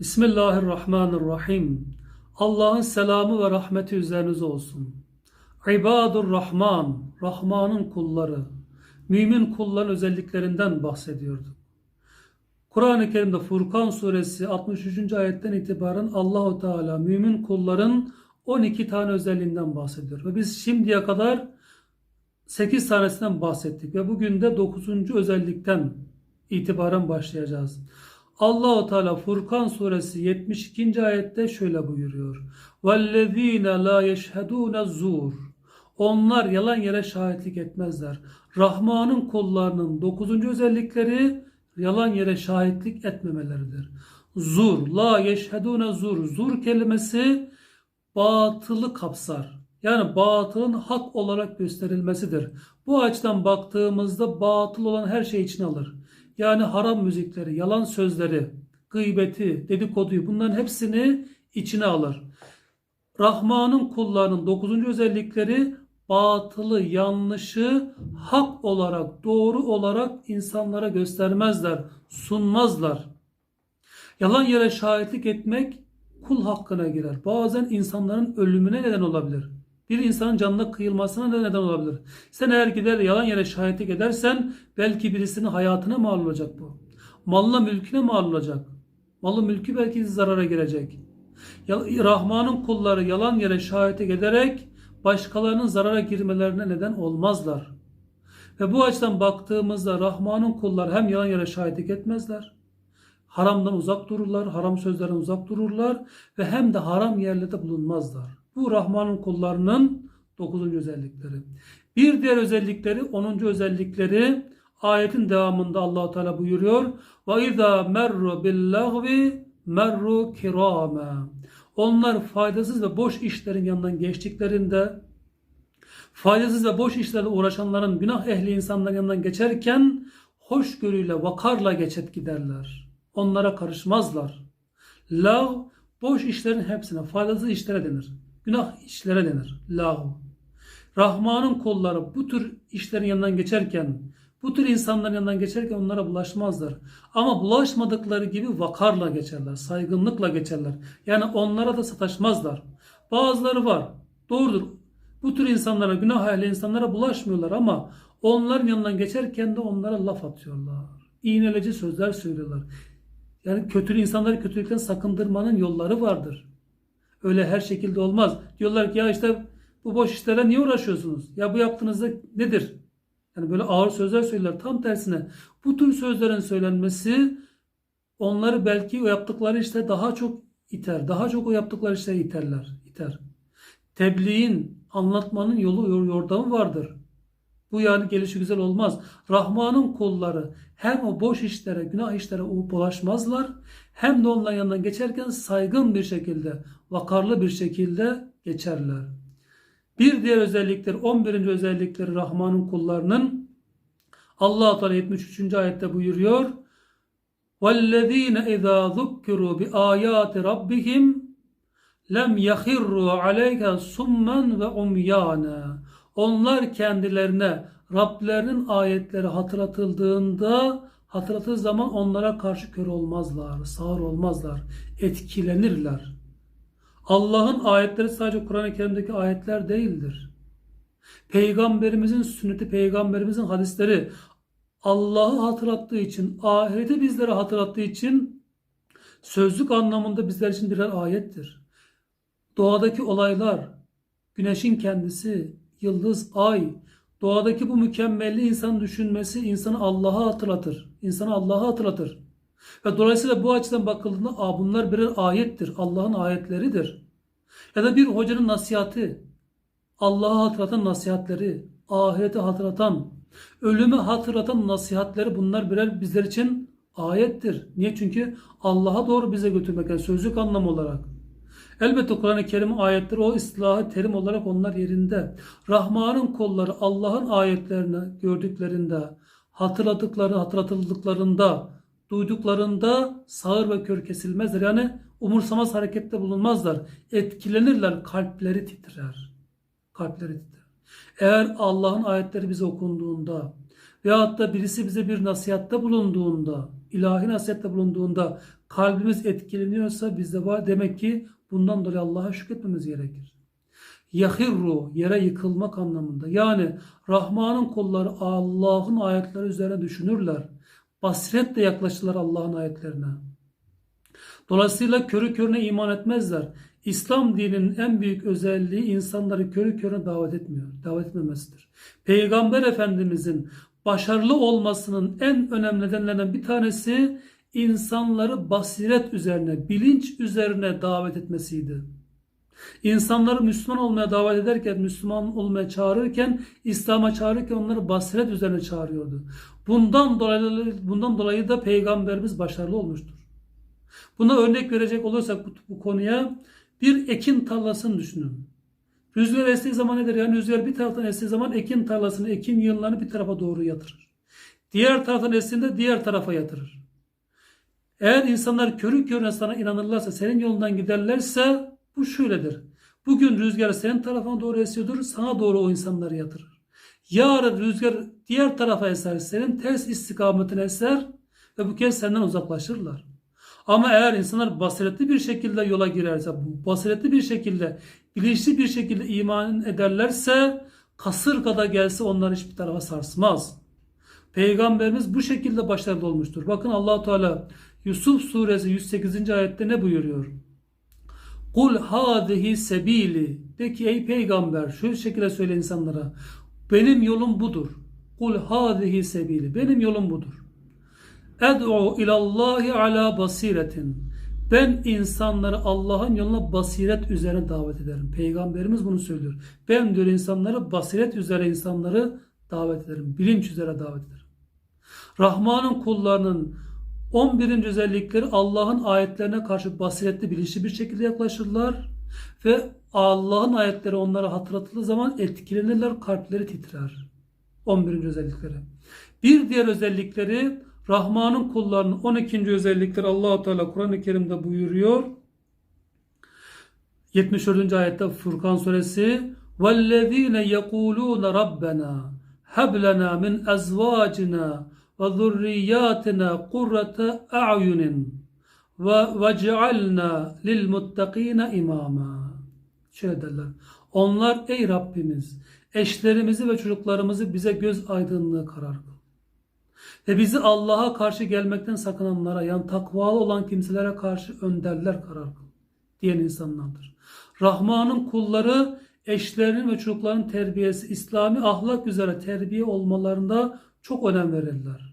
Bismillahirrahmanirrahim. Allah'ın selamı ve rahmeti üzerinize olsun. İbadur Rahman, Rahman'ın kulları, mümin kulların özelliklerinden bahsediyorduk. Kur'an-ı Kerim'de Furkan suresi 63. ayetten itibaren Allahu Teala mümin kulların 12 tane özelliğinden bahsediyor. Ve biz şimdiye kadar 8 tanesinden bahsettik ve bugün de 9. özellikten itibaren başlayacağız. Allahu Teala Furkan suresi 72. ayette şöyle buyuruyor. "Vellezine la yeşhedun zur." Onlar yalan yere şahitlik etmezler. Rahman'ın kullarının 9. özellikleri yalan yere şahitlik etmemeleridir. Zur, la yeşhedune zur. Zur kelimesi batılı kapsar. Yani batılın hak olarak gösterilmesidir. Bu açıdan baktığımızda batıl olan her şey içine alır. Yani haram müzikleri, yalan sözleri, gıybeti, dedikoduyu bunların hepsini içine alır. Rahman'ın kullarının dokuzuncu özellikleri batılı, yanlışı hak olarak, doğru olarak insanlara göstermezler, sunmazlar. Yalan yere şahitlik etmek kul hakkına girer. Bazen insanların ölümüne neden olabilir. Bir insanın canına kıyılmasına da neden olabilir. Sen eğer gider yalan yere şahitlik edersen belki birisinin hayatına mal olacak bu. Malına mülküne mal olacak. Malı mülkü belki zarara girecek. Rahman'ın kulları yalan yere şahitlik ederek başkalarının zarara girmelerine neden olmazlar. Ve bu açıdan baktığımızda Rahman'ın kulları hem yalan yere şahitlik etmezler. Haramdan uzak dururlar, haram sözlerden uzak dururlar ve hem de haram yerlerde bulunmazlar. Bu Rahman'ın kullarının 9. özellikleri. Bir diğer özellikleri 10. özellikleri ayetin devamında Allahu Teala buyuruyor. Ve izâ merru billahvi merru kirâme. Onlar faydasız ve boş işlerin yanından geçtiklerinde faydasız ve boş işlerle uğraşanların günah ehli insanların yanından geçerken hoşgörüyle, vakarla geçet giderler. Onlara karışmazlar. Lav boş işlerin hepsine, faydasız işlere denir. Günah işlere denir. Lahu. Rahman'ın kolları bu tür işlerin yanından geçerken, bu tür insanların yanından geçerken onlara bulaşmazlar. Ama bulaşmadıkları gibi vakarla geçerler, saygınlıkla geçerler. Yani onlara da sataşmazlar. Bazıları var. Doğrudur. Bu tür insanlara, günah ehli insanlara bulaşmıyorlar ama onların yanından geçerken de onlara laf atıyorlar. İğneleci sözler söylüyorlar. Yani kötü insanları kötülükten sakındırmanın yolları vardır. Öyle her şekilde olmaz. Diyorlar ki ya işte bu boş işlere niye uğraşıyorsunuz? Ya bu yaptığınızda nedir? Yani böyle ağır sözler söyler. Tam tersine bu tür sözlerin söylenmesi onları belki o yaptıkları işte daha çok iter. Daha çok o yaptıkları işte iterler. iter. Tebliğin, anlatmanın yolu yordamı vardır. Bu yani gelişi güzel olmaz. Rahman'ın kulları hem o boş işlere, günah işlere bulaşmazlar hem de onların yanından geçerken saygın bir şekilde, vakarlı bir şekilde geçerler. Bir diğer özellikler, 11. özellikleri Rahman'ın kullarının Allah Teala 73. ayette buyuruyor. وَالَّذ۪ينَ اِذَا ذُكِّرُوا بِآيَاتِ رَبِّهِمْ lem yahirru aleyke summen ve umyana. onlar kendilerine Rablerinin ayetleri hatırlatıldığında hatırlattığı zaman onlara karşı kör olmazlar, sağır olmazlar, etkilenirler. Allah'ın ayetleri sadece Kur'an-ı Kerim'deki ayetler değildir. Peygamberimizin sünneti, peygamberimizin hadisleri Allah'ı hatırlattığı için, ahireti bizlere hatırlattığı için sözlük anlamında bizler için birer ayettir. Doğadaki olaylar, güneşin kendisi, yıldız, ay, doğadaki bu mükemmelliği insan düşünmesi insanı Allah'a hatırlatır. İnsanı Allah'a hatırlatır. Ve dolayısıyla bu açıdan bakıldığında Aa, bunlar birer ayettir. Allah'ın ayetleridir. Ya da bir hocanın nasihati, Allah'a hatırlatan nasihatleri, ahireti hatırlatan, ölümü hatırlatan nasihatleri bunlar birer bizler için ayettir. Niye? Çünkü Allah'a doğru bize götürmek, yani sözlük anlamı olarak. Elbette Kur'an-ı Kerim ayetleri o ıslahı terim olarak onlar yerinde. Rahman'ın kolları Allah'ın ayetlerini gördüklerinde, hatırladıkları, hatırlatıldıklarında, duyduklarında sağır ve kör kesilmezler. Yani umursamaz harekette bulunmazlar. Etkilenirler, kalpleri titrer. Kalpleri titrer. Eğer Allah'ın ayetleri bize okunduğunda veyahut da birisi bize bir nasihatte bulunduğunda ilahi nasihette bulunduğunda kalbimiz etkileniyorsa bizde var demek ki bundan dolayı Allah'a şükretmemiz gerekir. Yahirru yere yıkılmak anlamında. Yani Rahman'ın kulları Allah'ın ayetleri üzerine düşünürler. Basiretle yaklaşırlar Allah'ın ayetlerine. Dolayısıyla körü körüne iman etmezler. İslam dininin en büyük özelliği insanları körü körüne davet etmiyor. Davet etmemesidir. Peygamber Efendimizin başarılı olmasının en önemli nedenlerinden bir tanesi insanları basiret üzerine, bilinç üzerine davet etmesiydi. İnsanları Müslüman olmaya davet ederken, Müslüman olmaya çağırırken, İslam'a çağırırken onları basiret üzerine çağırıyordu. Bundan dolayı, bundan dolayı da Peygamberimiz başarılı olmuştur. Buna örnek verecek olursak bu, bu konuya bir ekin tarlasını düşünün. Rüzgar estiği zaman nedir? Yani rüzgar bir taraftan estiği zaman ekin tarlasını, ekin yığınlarını bir tarafa doğru yatırır. Diğer taraftan estiğinde diğer tarafa yatırır. Eğer insanlar körü körüne sana inanırlarsa, senin yolundan giderlerse bu şöyledir. Bugün rüzgar senin tarafına doğru esiyordur, sana doğru o insanları yatırır. Yarın rüzgar diğer tarafa eser, senin ters istikametine eser ve bu kez senden uzaklaşırlar. Ama eğer insanlar basiretli bir şekilde yola girerse, basiretli bir şekilde, bilinçli bir şekilde iman ederlerse, kasırgada gelse onları hiçbir tarafa sarsmaz. Peygamberimiz bu şekilde başarılı olmuştur. Bakın allah Teala Yusuf suresi 108. ayette ne buyuruyor? Kul hadihi sebili. De ki ey peygamber şu şekilde söyle insanlara. Benim yolum budur. Kul hadihi sebili. Benim yolum budur. Ed'u ilallahi ala basiretin. Ben insanları Allah'ın yoluna basiret üzerine davet ederim. Peygamberimiz bunu söylüyor. Ben diyor insanları basiret üzere insanları davet ederim. Bilinç üzere davet ederim. Rahman'ın kullarının 11. özellikleri Allah'ın ayetlerine karşı basiretli bilinçli bir şekilde yaklaşırlar ve Allah'ın ayetleri onlara hatırlatıldığı zaman etkilenirler, kalpleri titrer. 11. özellikleri. Bir diğer özellikleri Rahman'ın kullarının 12. özellikleri Allahu Teala Kur'an-ı Kerim'de buyuruyor. 74. ayette Furkan suresi وَالَّذ۪ينَ يَقُولُونَ رَبَّنَا هَبْ لَنَا مِنْ ve zurriyatına kurrate a'yunin ve vec'alna lil muttakine imama. Şöyle derler. Onlar ey Rabbimiz eşlerimizi ve çocuklarımızı bize göz aydınlığı karar kıl. Ve bizi Allah'a karşı gelmekten sakınanlara yani takvalı olan kimselere karşı önderler karar kıl diyen insanlardır. Rahman'ın kulları eşlerinin ve çocukların terbiyesi İslami ahlak üzere terbiye olmalarında çok önem verirler.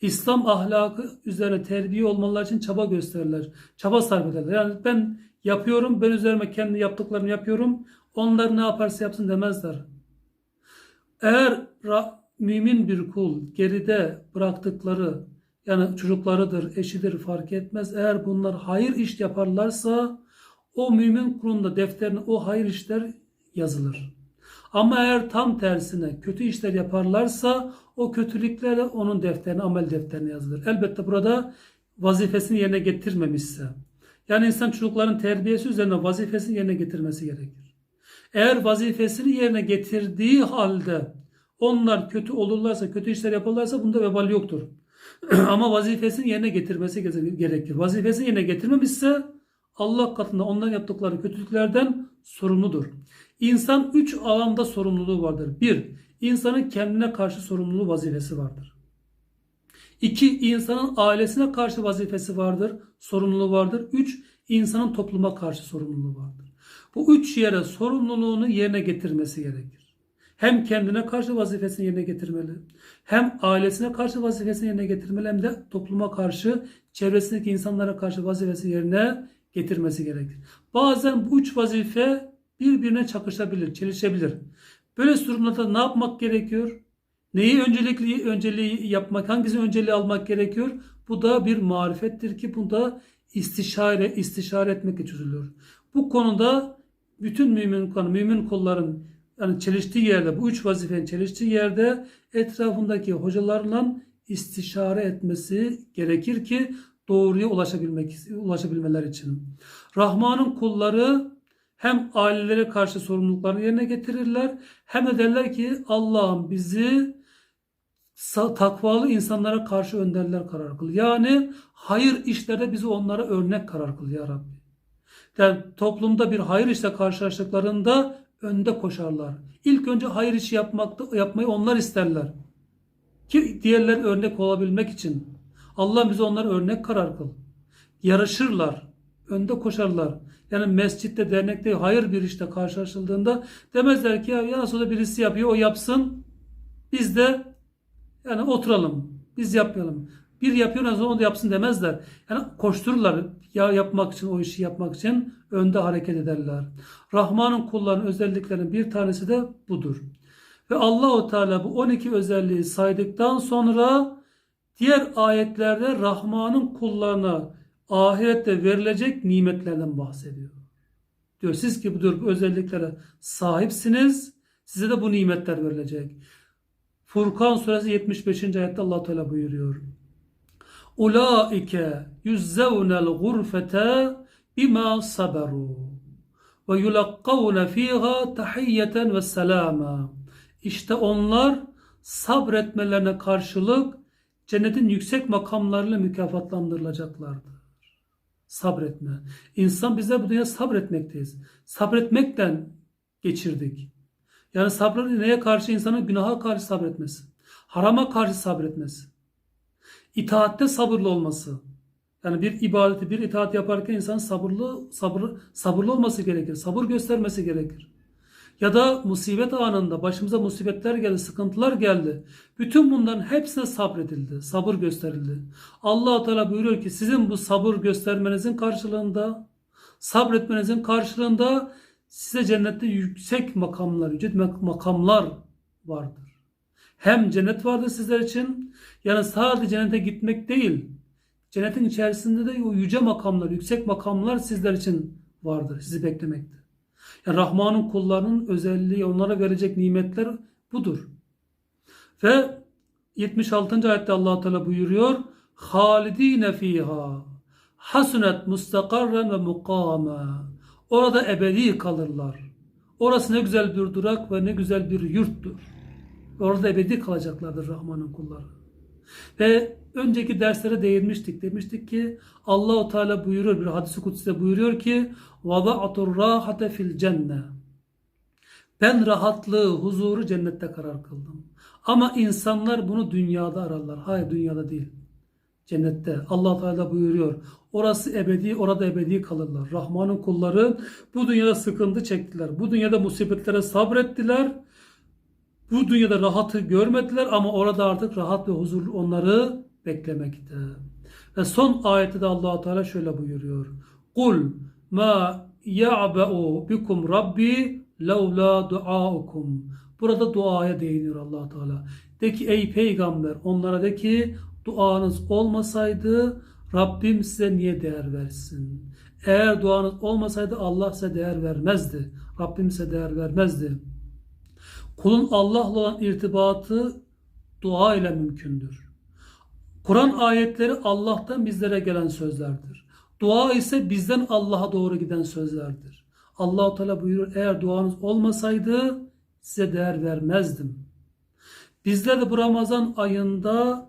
İslam ahlakı üzerine terbiye olmaları için çaba gösterirler. Çaba sarf ederler. Yani ben yapıyorum, ben üzerime kendi yaptıklarımı yapıyorum. Onlar ne yaparsa yapsın demezler. Eğer mümin bir kul geride bıraktıkları yani çocuklarıdır, eşidir fark etmez. Eğer bunlar hayır iş yaparlarsa o mümin kulunda defterine o hayır işler yazılır. Ama eğer tam tersine kötü işler yaparlarsa o kötülükler onun defterine, amel defterine yazılır. Elbette burada vazifesini yerine getirmemişse. Yani insan çocukların terbiyesi üzerine vazifesini yerine getirmesi gerekir. Eğer vazifesini yerine getirdiği halde onlar kötü olurlarsa, kötü işler yaparlarsa bunda vebal yoktur. Ama vazifesini yerine getirmesi gerekir. Vazifesini yerine getirmemişse Allah katında onların yaptıkları kötülüklerden sorumludur. İnsan üç alanda sorumluluğu vardır. Bir, insanın kendine karşı sorumluluğu vazifesi vardır. İki, insanın ailesine karşı vazifesi vardır, sorumluluğu vardır. Üç, insanın topluma karşı sorumluluğu vardır. Bu üç yere sorumluluğunu yerine getirmesi gerekir. Hem kendine karşı vazifesini yerine getirmeli, hem ailesine karşı vazifesini yerine getirmeli, hem de topluma karşı, çevresindeki insanlara karşı vazifesi yerine getirmesi gerekir. Bazen bu üç vazife birbirine çakışabilir, çelişebilir. Böyle durumlarda ne yapmak gerekiyor? Neyi öncelikli önceliği yapmak, hangisini önceliği almak gerekiyor? Bu da bir marifettir ki bu da istişare, istişare etmek çözülür. Bu konuda bütün mümin konu, mümin kulların yani çeliştiği yerde, bu üç vazifenin çeliştiği yerde etrafındaki hocalarla istişare etmesi gerekir ki doğruya ulaşabilmek ulaşabilmeler için. Rahman'ın kulları hem ailelere karşı sorumluluklarını yerine getirirler hem de derler ki Allah'ım bizi takvalı insanlara karşı önderler karar kıl. Yani hayır işlerde bizi onlara örnek karar kıl ya Rabbi. Yani toplumda bir hayır işle karşılaştıklarında önde koşarlar. İlk önce hayır işi yapmakta, yapmayı onlar isterler. Ki diğerleri örnek olabilmek için. Allah bize onlara örnek karar kıl. Yarışırlar. Önde koşarlar. Yani mescitte, dernekte hayır bir işte karşılaşıldığında demezler ki ya, ya da birisi yapıyor o yapsın. Biz de yani oturalım. Biz yapmayalım. Bir yapıyor o zaman o da yapsın demezler. Yani koştururlar ya yapmak için o işi yapmak için önde hareket ederler. Rahman'ın kullarının özelliklerinin bir tanesi de budur. Ve Allahu Teala bu 12 özelliği saydıktan sonra diğer ayetlerde Rahman'ın kullarına ahirette verilecek nimetlerden bahsediyor. Diyor siz ki bu özelliklere sahipsiniz. Size de bu nimetler verilecek. Furkan suresi 75. ayette Allah Teala buyuruyor. Ulaike yüzzevnel gurfete bima saberu ve yulakkavne fiha tahiyyeten ve selama. İşte onlar sabretmelerine karşılık cennetin yüksek makamlarıyla mükafatlandırılacaklardır. Sabretme. İnsan bizler bu dünyada sabretmekteyiz. Sabretmekten geçirdik. Yani sabrı neye karşı? insanın günaha karşı sabretmesi. Harama karşı sabretmesi. İtaatte sabırlı olması. Yani bir ibadeti, bir itaat yaparken insan sabırlı, sabır, sabırlı olması gerekir. Sabır göstermesi gerekir. Ya da musibet anında başımıza musibetler geldi, sıkıntılar geldi. Bütün bunların hepsine sabredildi, sabır gösterildi. allah Teala buyuruyor ki sizin bu sabır göstermenizin karşılığında, sabretmenizin karşılığında size cennette yüksek makamlar, yüce makamlar vardır. Hem cennet vardır sizler için, yani sadece cennete gitmek değil, cennetin içerisinde de o yüce makamlar, yüksek makamlar sizler için vardır, sizi beklemekte. Yani Rahman'ın kullarının özelliği, onlara verecek nimetler budur. Ve 76. ayette allah Teala buyuruyor. Halidine fiha hasunet mustakarren ve mukama. Orada ebedi kalırlar. Orası ne güzel bir durak ve ne güzel bir yurttur. Orada ebedi kalacaklardır Rahman'ın kulları. Ve önceki derslere değinmiştik. Demiştik ki Allahu Teala buyuruyor bir hadis-i kutside buyuruyor ki "Vada'atur rahate fil cenne." Ben rahatlığı, huzuru cennette karar kıldım. Ama insanlar bunu dünyada ararlar. Hayır dünyada değil. Cennette. Allah Teala buyuruyor. Orası ebedi, orada ebedi kalırlar. Rahman'ın kulları bu dünyada sıkıntı çektiler. Bu dünyada musibetlere sabrettiler. Bu dünyada rahatı görmediler ama orada artık rahat ve huzur onları beklemekte. Ve son ayette de allah Teala şöyle buyuruyor. Kul ma ya'ba'u bikum rabbi levla duaukum. Burada duaya değiniyor allah Teala. De ki ey peygamber onlara de ki duanız olmasaydı Rabbim size niye değer versin? Eğer duanız olmasaydı Allah size değer vermezdi. Rabbim size değer vermezdi. Kulun Allah'la olan irtibatı dua ile mümkündür. Kur'an ayetleri Allah'tan bizlere gelen sözlerdir. Dua ise bizden Allah'a doğru giden sözlerdir. Allahu Teala buyurur eğer duanız olmasaydı size değer vermezdim. Bizler de bu Ramazan ayında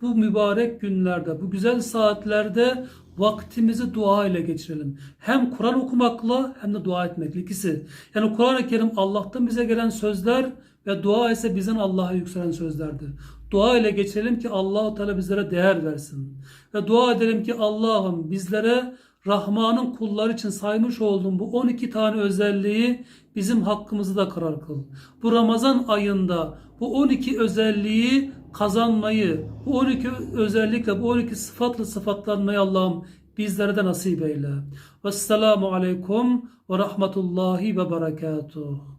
bu mübarek günlerde, bu güzel saatlerde vaktimizi dua ile geçirelim. Hem Kur'an okumakla hem de dua etmekle ikisi. Yani Kur'an-ı Kerim Allah'tan bize gelen sözler ve dua ise bizden Allah'a yükselen sözlerdir. Dua ile geçirelim ki Allahu Teala bizlere değer versin. Ve dua edelim ki Allah'ım bizlere Rahman'ın kulları için saymış olduğum bu 12 tane özelliği bizim hakkımızı da karar kıl. Bu Ramazan ayında bu 12 özelliği kazanmayı, bu 12 özellikle bu 12 sıfatla sıfatlanmayı Allah'ım bizlere de nasip eyle. Vesselamu aleyküm ve rahmetullahi ve berekatuhu.